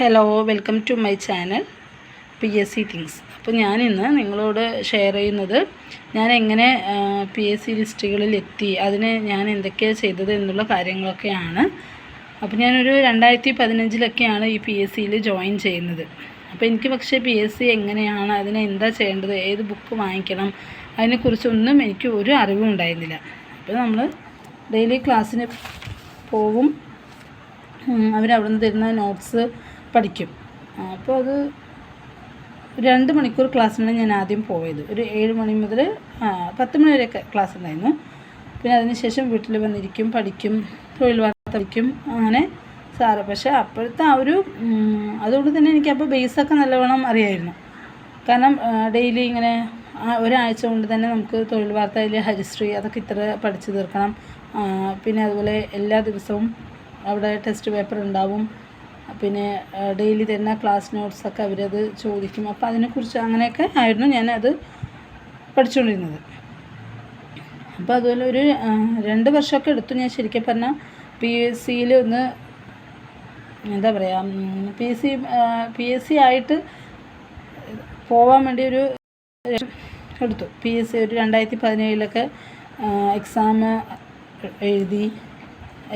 Hello welcome to my channel P S C things അപ്പോൾ ഞാനിന്ന് നിങ്ങളോട് ഷെയർ ചെയ്യുന്നത് ഞാൻ എങ്ങനെ പി എസ് സി ലിസ്റ്റുകളിൽ എത്തി അതിന് ഞാൻ എന്തൊക്കെയാണ് ചെയ്തത് എന്നുള്ള കാര്യങ്ങളൊക്കെയാണ്. അപ്പോൾ ഞാനൊരു രണ്ടായിരത്തി പതിനഞ്ചിലൊക്കെയാണ് ഈ പി എസ് സിയിൽ ജോയിൻ ചെയ്യുന്നത്. അപ്പോൾ എനിക്ക് പക്ഷേ പി എസ് സി എങ്ങനെയാണ് അതിനെ എന്താ ചെയ്യേണ്ടത് ഏത് ബുക്ക് വാങ്ങിക്കണം അതിനെക്കുറിച്ചൊന്നും എനിക്ക് ഒരു അറിവും ഉണ്ടായിരുന്നില്ല. അപ്പോൾ നമ്മൾ ഡെയിലി ക്ലാസ്സിന് പോകും. അവരവിടെ നിന്ന് തരുന്ന നോട്ട്സ് പഠിക്കും. അപ്പോൾ അത് രണ്ട് മണിക്കൂർ ക്ലാസ്സിനാണ് ഞാൻ ആദ്യം പോയത്. ഒരു ഏഴ് മണി മുതൽ പത്ത് മണി വരെ ക്ലാസ് ഉണ്ടായിരുന്നു പിന്നെ അതിനുശേഷം വീട്ടിൽ വന്നിരിക്കും പഠിക്കും തൊഴിൽ വാർത്ത പഠിക്കും അങ്ങനെ സാറ്. പക്ഷേ അപ്പോഴത്തെ ആ ഒരു അതുകൊണ്ട് തന്നെ എനിക്ക് അപ്പോൾ ബേസൊക്കെ നല്ലവണ്ണം അറിയായിരുന്നു. കാരണം ഡെയിലി ഇങ്ങനെ ഒരാഴ്ച കൊണ്ട് തന്നെ നമുക്ക് തൊഴിൽ വാർത്തയിൽ ഹരിശ്രീ അതൊക്കെ ഇത്ര പഠിച്ചു തീർക്കണം. പിന്നെ അതുപോലെ എല്ലാ ദിവസവും അവിടെ ടെസ്റ്റ് പേപ്പർ ഉണ്ടാവും. പിന്നെ ഡെയിലി തന്നെ ക്ലാസ് നോട്ട്സൊക്കെ അവരത് ചോദിക്കും. അപ്പോൾ അതിനെക്കുറിച്ച് അങ്ങനെയൊക്കെ ആയിരുന്നു ഞാനത് പഠിച്ചുകൊണ്ടിരുന്നത് അപ്പോൾ അതുപോലെ ഒരു രണ്ട് വർഷമൊക്കെ എടുത്തു ഞാൻ ശരിക്കും പറഞ്ഞാൽ പി എസ് സിയിൽ ഒന്ന് എന്താ പറയുക P S C P S C ആയിട്ട് പോവാൻ വേണ്ടി ഒരു എടുത്തു. പി എസ് സി ഒരു രണ്ടായിരത്തി പതിനേഴിലൊക്കെ എക്സാം എഴുതി.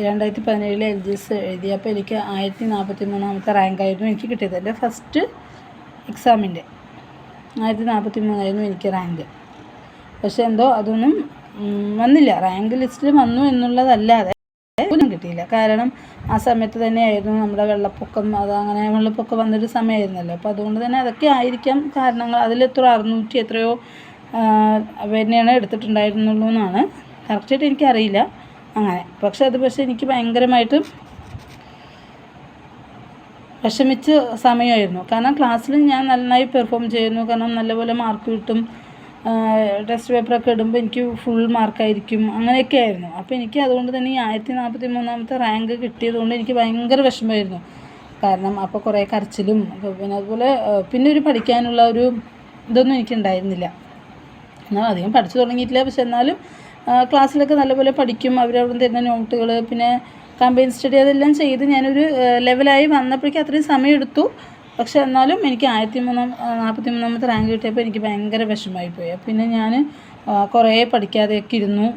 രണ്ടായിരത്തി പതിനേഴിൽ എൽ ജി എസ് എഴുതി അപ്പോൾ എനിക്ക് ആയിരത്തി നാൽപ്പത്തി മൂന്നാമത്തെ റാങ്കായിരുന്നു എനിക്ക് കിട്ടിയത്. എന്റെ ഫസ്റ്റ് എക്സാമിന്റെ ആയിരത്തി നാൽപ്പത്തി മൂന്നായിരുന്നു എനിക്ക് റാങ്ക്. പക്ഷേ എന്തോ അതൊന്നും വന്നില്ല. റാങ്ക് ലിസ്റ്റിൽ വന്നു എന്നുള്ളതല്ലാതെ ഒന്നും കിട്ടിയില്ല. കാരണം ആ സമയത്ത് തന്നെയായിരുന്നു നമ്മുടെ വെള്ളപ്പൊക്കം. അത് അങ്ങനെ വെള്ളപ്പൊക്കം വന്നൊരു സമയമായിരുന്നല്ലോ. അപ്പോൾ അതുകൊണ്ട് തന്നെ അതൊക്കെ ആയിരിക്കാം കാരണങ്ങൾ. അതിലെത്ര അറുന്നൂറ്റി എത്രയോ തന്നെയാണ് എടുത്തിട്ടുണ്ടായിരുന്നുള്ളൂ എന്നാണ് കറക്റ്റായിട്ട് എനിക്കറിയില്ല. അങ്ങനെ. പക്ഷെ അത് പക്ഷേ എനിക്ക് ഭയങ്കരമായിട്ട് വിഷമിച്ച സമയമായിരുന്നു. കാരണം ക്ലാസ്സിൽ ഞാൻ നന്നായി പെർഫോം ചെയ്യുന്നു. കാരണം നല്ലപോലെ മാർക്ക് കിട്ടും. ടെസ്റ്റ് പേപ്പറൊക്കെ ഇടുമ്പോൾ എനിക്ക് ഫുൾ മാർക്കായിരിക്കും. അങ്ങനെയൊക്കെ ആയിരുന്നു. അപ്പോൾ എനിക്ക് അതുകൊണ്ട് തന്നെ ഈ ആയിരത്തി നാൽപ്പത്തി മൂന്നാമത്തെ റാങ്ക് കിട്ടിയതുകൊണ്ട് എനിക്ക് ഭയങ്കര വിഷമമായിരുന്നു. കാരണം അപ്പോൾ കുറേ കരച്ചിലും പിന്നെ അതുപോലെ പിന്നെ ഒരു പഠിക്കാനുള്ള ഒരു ഇതൊന്നും എനിക്കുണ്ടായിരുന്നില്ല. എന്നാൽ അധികം പഠിച്ചു തുടങ്ങിയിട്ടില്ല. പക്ഷെ എന്നാലും ക്ലാസ്സിലൊക്കെ നല്ലപോലെ പഠിക്കും. അവരവിടെ തരുന്ന നോട്ടുകൾ പിന്നെ കമ്പൈൻ സ്റ്റഡി അതെല്ലാം ചെയ്ത് ഞാനൊരു ലെവലായി വന്നപ്പോഴേക്കും അത്രയും സമയം എടുത്തു പക്ഷെ എന്നാലും എനിക്ക് ആയിരത്തി മൂന്നാം നാൽപ്പത്തി മൂന്നാമത്തെ റാങ്ക് കിട്ടിയപ്പോൾ എനിക്ക് ഭയങ്കര വിഷമമായി പോയി. അപ്പോൾ പിന്നെ ഞാൻ കുറേ പഠിക്കാതെയൊക്കെ ഇരുന്നു.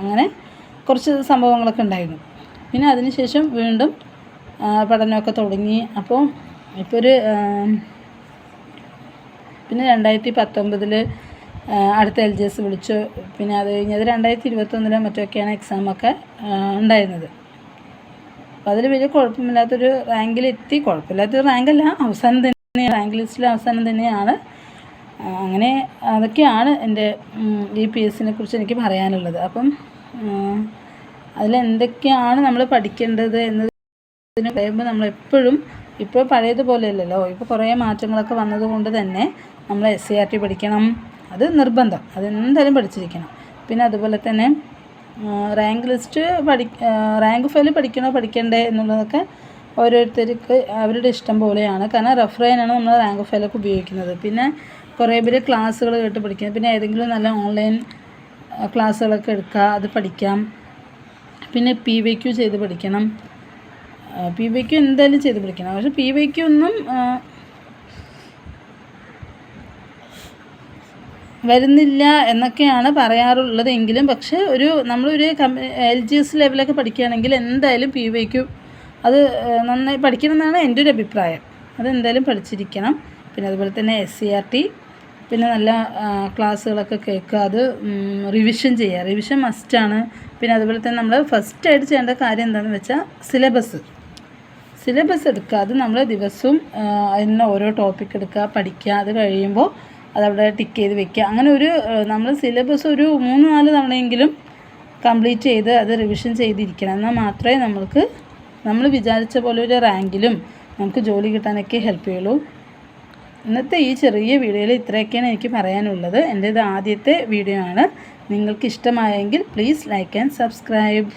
അങ്ങനെ കുറച്ച് സംഭവങ്ങളൊക്കെ ഉണ്ടായിരുന്നു. പിന്നെ അതിനുശേഷം വീണ്ടും പഠനമൊക്കെ തുടങ്ങി. അപ്പോൾ ഇപ്പോൾ ഒരു പിന്നെ രണ്ടായിരത്തി പത്തൊമ്പതിൽ അടുത്ത എൽ ജി എസ് വിളിച്ചു. പിന്നെ അത് കഴിഞ്ഞത് രണ്ടായിരത്തി ഇരുപത്തൊന്നിലോ മറ്റൊക്കെയാണ് എക്സാമൊക്കെ ഉണ്ടായിരുന്നത്. അപ്പോൾ അതിൽ വലിയ കുഴപ്പമില്ലാത്തൊരു റാങ്കിലെത്തി കുഴപ്പമില്ലാത്തൊരു റാങ്കല്ല അവസാനം തന്നെ റാങ്ക് ലിസ്റ്റിലെ അവസാനം തന്നെയാണ്. അങ്ങനെ അതൊക്കെയാണ് എന്റെ ഈ പി എസ് സിനെ കുറിച്ച് എനിക്ക് പറയാനുള്ളത്. അപ്പം അതിലെന്തൊക്കെയാണ് നമ്മൾ പഠിക്കേണ്ടത് എന്നതിന് പറയുമ്പോൾ നമ്മളെപ്പോഴും ഇപ്പോൾ പഴയതുപോലെ അല്ലല്ലോ ഇപ്പോൾ കുറേ മാറ്റങ്ങളൊക്കെ വന്നതുകൊണ്ട് തന്നെ നമ്മൾ എസ് സി ആർ ടി പഠിക്കണം. അത് നിർബന്ധം. അതെന്തായാലും പഠിച്ചിരിക്കണം. പിന്നെ അതുപോലെ തന്നെ റാങ്ക് ലിസ്റ്റ് പഠി റാങ്ക് ഫയൽ പഠിക്കണോ പഠിക്കണ്ടേ എന്നുള്ളതൊക്കെ ഓരോരുത്തർക്ക് അവരുടെ ഇഷ്ടം പോലെയാണ്. കാരണം റെഫർ ചെയ്യാനാണ് നമ്മൾ റാങ്ക് ഫയലൊക്കെ ഉപയോഗിക്കുന്നത്. പിന്നെ കുറേ പേര് ക്ലാസ്സുകൾ കേട്ട് പഠിക്കുന്നത് പിന്നെ ഏതെങ്കിലും നല്ല ഓൺലൈൻ ക്ലാസ്സുകളൊക്കെ എടുക്കുക അത് പഠിക്കാം. പിന്നെ പി വൈ ക്യു ചെയ്ത് പഠിക്കണം. പി വൈ ക്യു എന്തായാലും ചെയ്ത് പഠിക്കണം. പക്ഷേ പി വൈ ക്യു ഒന്നും ആ, വരുന്നില്ല എന്നൊക്കെയാണ് പറയാറുള്ളത് എങ്കിലും പക്ഷേ ഒരു നമ്മളൊരു എൽ ജി എസ് ലെവലൊക്കെ പഠിക്കുകയാണെങ്കിൽ എന്തായാലും പി വൈക്കും അത് നന്നായി പഠിക്കണം എന്നാണ് എന്റെ ഒരു അഭിപ്രായം. അതെന്തായാലും പഠിച്ചിരിക്കണം. പിന്നെ അതുപോലെ തന്നെ എസ് സി ആർ ടി പിന്നെ നല്ല ക്ലാസ്സുകളൊക്കെ കേൾക്കുക. അത് റിവിഷൻ ചെയ്യുക. റിവിഷൻ മസ്റ്റാണ് പിന്നെ അതുപോലെ തന്നെ നമ്മൾ ഫസ്റ്റായിട്ട് ചെയ്യേണ്ട കാര്യം എന്താണെന്ന് വെച്ചാൽ സിലബസ്. സിലബസ് എടുക്കുക. അത് നമ്മൾ ദിവസവും അതിന് ഓരോ ടോപ്പിക് എടുക്കുക പഠിക്കുക. അത് കഴിയുമ്പോൾ അതവിടെ ടിക്ക് ചെയ്ത് വെക്കുക. അങ്ങനെ ഒരു നമ്മൾ സിലബസ് ഒരു മൂന്ന് നാല് തവണയെങ്കിലും കംപ്ലീറ്റ് ചെയ്ത് അത് റിവിഷൻ ചെയ്തിരിക്കണം. എന്നാൽ മാത്രമേ നമ്മൾക്ക് നമ്മൾ വിചാരിച്ച പോലെ ഒരു റാങ്കിലും നമുക്ക് ജോലി കിട്ടാനൊക്കെ ഹെൽപ്പ് ചെയ്യുള്ളൂ. ഇന്നത്തെ ഈ ചെറിയ വീഡിയോയിൽ ഇത്രയൊക്കെയാണ് എനിക്ക് പറയാനുള്ളത്. എന്റെ ഇത് ആദ്യത്തെ വീഡിയോ ആണ്. നിങ്ങൾക്ക് ഇഷ്ടമായെങ്കിൽ പ്ലീസ് ലൈക്ക് ആൻഡ് സബ്സ്ക്രൈബ്